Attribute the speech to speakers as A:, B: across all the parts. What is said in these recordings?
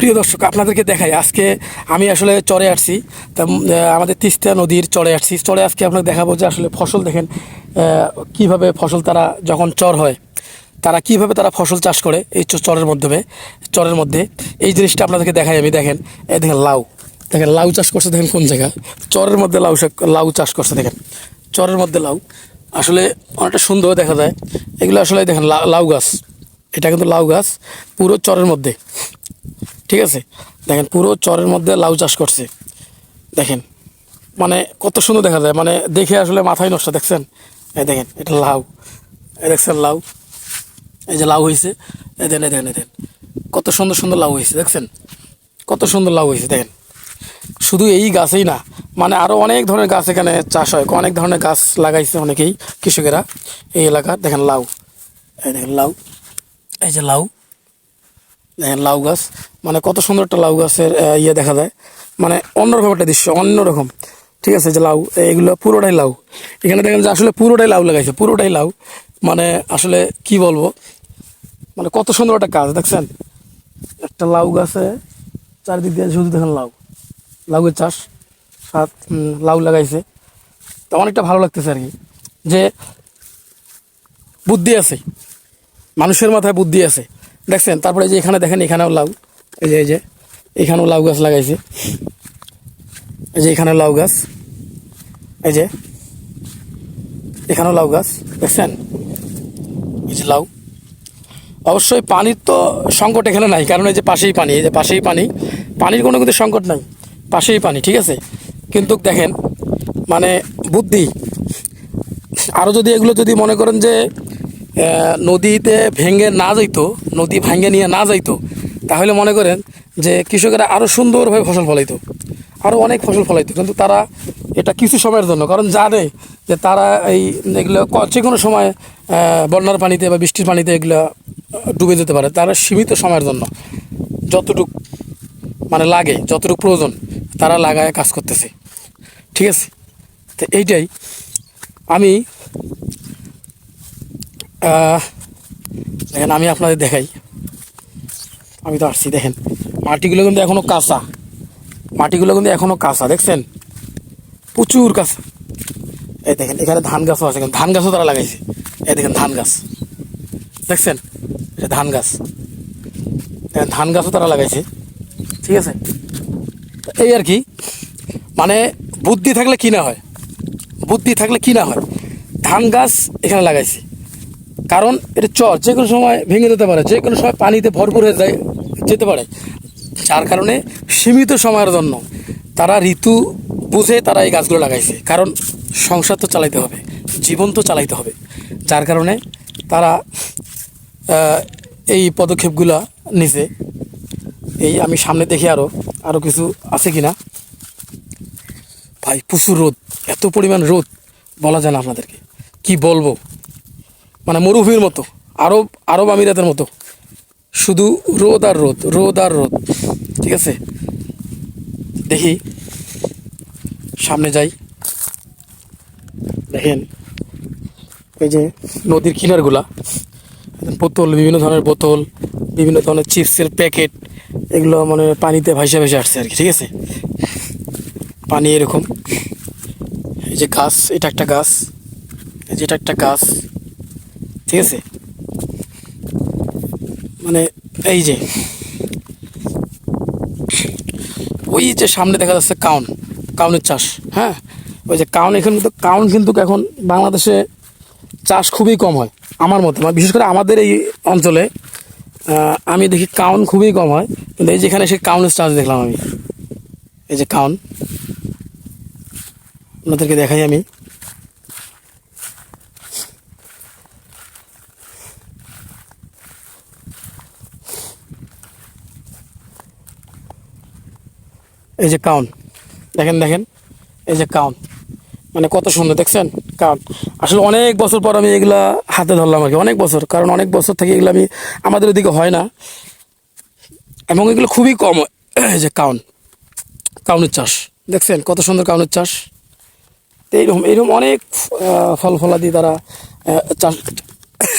A: প্রিয় দর্শক, আপনাদেরকে দেখাই, আজকে আমি আসলে চরে আসছি। তা আমাদের তিস্তা নদীর চরে আসছি। চরে আজকে আপনাকে দেখাবো যে আসলে ফসল দেখেন কীভাবে ফসল তারা যখন চর হয়, তারা কীভাবে তারা ফসল চাষ করে এই চরের মাধ্যমে, চরের মধ্যে। এই জিনিসটা আপনাদেরকে দেখাই আমি, দেখেন এই দেখেন লাউ। দেখেন, লাউ চাষ করছে দেখেন কোন জায়গায়? চরের মধ্যে লাউ লাউ চাষ করছে দেখেন। চরের মধ্যে লাউ। আসলে অনেকটা সুন্দর দেখা যায়। এগুলো আসলে দেখেন লাউ গাছ। এটা কিন্তু লাউ গাছ, পুরো চরের মধ্যে। ঠিক আছে? দেখেন, পুরো চরের মধ্যে লাউ চাষ করছে। দেখেন মানে কত সুন্দর দেখা যায়। মানে দেখে আসলে মাথায় নষ্ট, দেখছেন? এই দেখেন, এটা লাউ। এই দেখছেন লাউ? এই যে লাউ হয়েছে এই দেন এই দেখেন এই দেখেন। কত সুন্দর সুন্দর লাউ হয়েছে দেখছেন? কত সুন্দর লাউ হয়েছে দেখেন। শুধু এই গাছেই না মানে আরও অনেক ধরনের গাছ এখানে চাষ হয়। অনেক ধরনের গাছ লাগাইছে অনেকেই, কৃষকেরা। এই এলাকা, দেখেন লাউ। এই দেখেন লাউ। এই যে লাউ। দেখেন লাউ গাছ। মানে কত সুন্দর একটা লাউ গাছের ইয়ে দেখা যায়। মানে অন্যরকম একটা দৃশ্য, অন্যরকম। ঠিক আছে, যে লাউ, এগুলো পুরোটাই লাউ। এখানে দেখেন যে আসলে পুরোটাই লাউ লাগাইছে, পুরোটাই লাউ। মানে আসলে কি বলব? মানে কত সুন্দর একটা গাছ, দেখছেন? একটা লাউ গাছে চারিদিক দিয়ে শুধু দেখেন লাউ। লাউয়ের চাষ, সাত লাউ লাগাইছে। তো অনেকটা ভালো লাগতেছে আর কি। যে বুদ্ধি আছে, মানুষের মাথায় বুদ্ধি আছে। দেখছেন? তারপরে যে এখানে দেখেন, এখানেও লাউ। এই যে এই যে, এখানেও লাউ গাছ লাগাইছে। এই যে, এখানেও লাউ গাছ। এই যে, এখানেও লাউ গাছ। দেখছেন? এই যে লাউ। অবশ্যই পানির তো সংকট এখানে নাই, কারণ এই যে পাশেই পানি, এই যে পাশেই পানি, পানির কোনো কিন্তু সংকট নাই, পাশেই পানি, ঠিক আছে? কিন্তু দেখেন মানে বুদ্ধি আরও যদি এগুলো যদি মনে করেন যে নদীতে ভেঙে না যাইতো, নদী ভেঙে নিয়ে না যাইতো, তাহলে মনে করেন যে কৃষকেরা আরও সুন্দরভাবে ফসল ফলাইতো আরও অনেক ফসল ফলাইতো, কিন্তু তারা এটা কিছু সময়ের জন্য, কারণ জানে যে তারা এই এগুলো যে কোনো সময় বন্যার পানিতে বা বৃষ্টির পানিতে এগুলো ডুবে যেতে পারে, তারা সীমিত সময়ের জন্য, যতটুক মানে লাগে, যতটুকু প্রয়োজন, তারা লাগায় কাজ করতেছে, ঠিক আছে? তো এইটাই, আমি দেখেন, আমি আপনাদের দেখাই। আমি তো আসছি, দেখেন। মাটিগুলো কিন্তু এখনও কাঁচা। মাটিগুলো কিন্তু এখনও কাঁচা, দেখছেন? প্রচুর কাঁচা। এই দেখেন, এখানে ধান গাছও আছে ধান গাছও তারা লাগাইছে। এই দেখেন, ধান গাছ। দেখছেন? ধান গাছ। ধান গাছও তারা লাগাইছে। ঠিক আছে? এই আর কি মানে বুদ্ধি থাকলে কি না হয়? বুদ্ধি থাকলে কি না হয়? ধান গাছ এখানে লাগাইছি। কারণ এটা চর যে কোনো সময় ভেঙে যেতে পারে, যে কোনো সময় পানিতে ভরপুর হয়ে যায়, যেতে পারে। যার কারণে সীমিত সময়ের জন্য তারা ঋতু বুঝে তারা এই গাছগুলো লাগাইছে। কারণ সংসার তো চালাইতে হবে, জীবন তো চালাইতে হবে। যার কারণে তারা এই পদক্ষেপগুলো নিছে। এই আমি সামনে দেখি আরও আরও কিছু আছে কি না ভাই, প্রচুর রোদ, এত পরিমাণ রোদ, বলা যায় না আপনাদেরকে। কি বলব? মানে মরুভূমির মতো, আরব আরব আমিরাতের মতো। শুধু রোদ আর রোদ রোদ আর রোদ, ঠিক আছে? দেখি, সামনে যাই। দেখেন, এই যে নদীর কিনারগুলা বোতল, বিভিন্ন ধরনের বোতল, বিভিন্ন ধরনের চিপসের প্যাকেট, এগুলো মানে পানিতে ভাসে ভাসে আসছে আর কি, ঠিক আছে? পানি এরকম। এই যে গাছ, এটা একটা গাছ, এই যে এটা একটা গাছ। ঠিক আছে? মানে এই যে, ওই যে সামনে দেখা যাচ্ছে কাউন, কাউনের চাষ হ্যাঁ? ওই যে কাউন এখানে কিন্তু, কাউন কিন্তু এখন বাংলাদেশে চাষ খুবই কম হয়, আমার মতে। মানে বিশেষ করে আমাদের এই অঞ্চলে আমি দেখি কাউন খুবই কম হয়, কিন্তু এই যেখানে সে কাউনের চাষ দেখলাম আমি। এই যে কাউন, আপনাদেরকে দেখাই আমি। এই যে কাউন দেখেন দেখেন, এই যে কাউন মানে কত সুন্দর, দেখছেন? কাউন আসলে অনেক বছর পর আমি এগুলা হাতে ধরলাম আর কি, অনেক বছর। কারণ অনেক বছর থেকে এগুলো আমি আমাদের ওদিকে হয় না। এবং এগুলো খুবই কম, এই যে কাউন কাউনের চাষ। দেখছেন, কত সুন্দর কাউনের চাষ। তো এইরকম এইরকম অনেক ফল ফলাদি তারা চাষ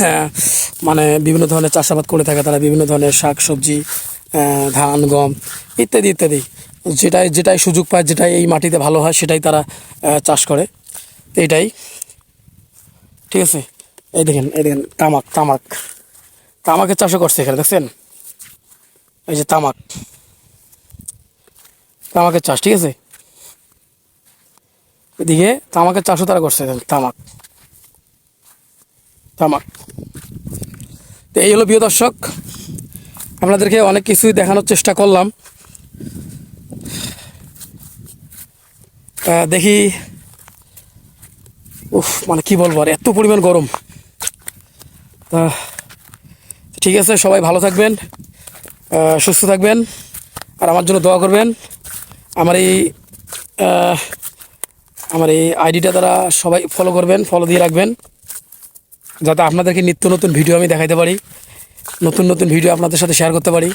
A: মানে বিভিন্ন ধরনের চাষাবাদ করে থাকে তারা, বিভিন্ন ধরনের শাক সবজি ধান, গম, ইত্যাদি ইত্যাদি। যেটাই যেটাই সুযোগ পায়, যেটাই এই মাটিতে ভালো হয়, সেটাই তারা চাষ করে। এটাই। ঠিক আছে? এই দেখেন এই দেখেন, তামাক তামাক। তামাকের চাষও করছে এখানে, দেখছেন? এই যে তামাক। তামাকের চাষ, ঠিক আছে? এদিকে তামাকের চাষও তারা করছে তামাক। তামাক। তো এই হলো প্রিয় দর্শক, আপনাদেরকে অনেক কিছুই দেখানোর চেষ্টা করলাম। দেখি। উফ মানে কি বলব আর, এত পরিমাণ গরম। তা, ঠিক আছে, সবাই ভালো থাকবেন সুস্থ থাকবেন, আর আমার জন্য দোয়া করবেন। আমার এই আমার এই আইডিটা দ্বারা সবাই ফলো করবেন ফলো দিয়ে রাখবেন, যাতে আপনাদেরকে নিত্য নতুন ভিডিও আমি দেখাইতে পারি, নতুন নতুন ভিডিও আপনাদের সাথে শেয়ার করতে পারি।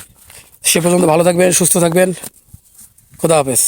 A: সে পর্যন্ত ভালো থাকবেন, সুস্থ থাকবেন। খুদা হাফেজ।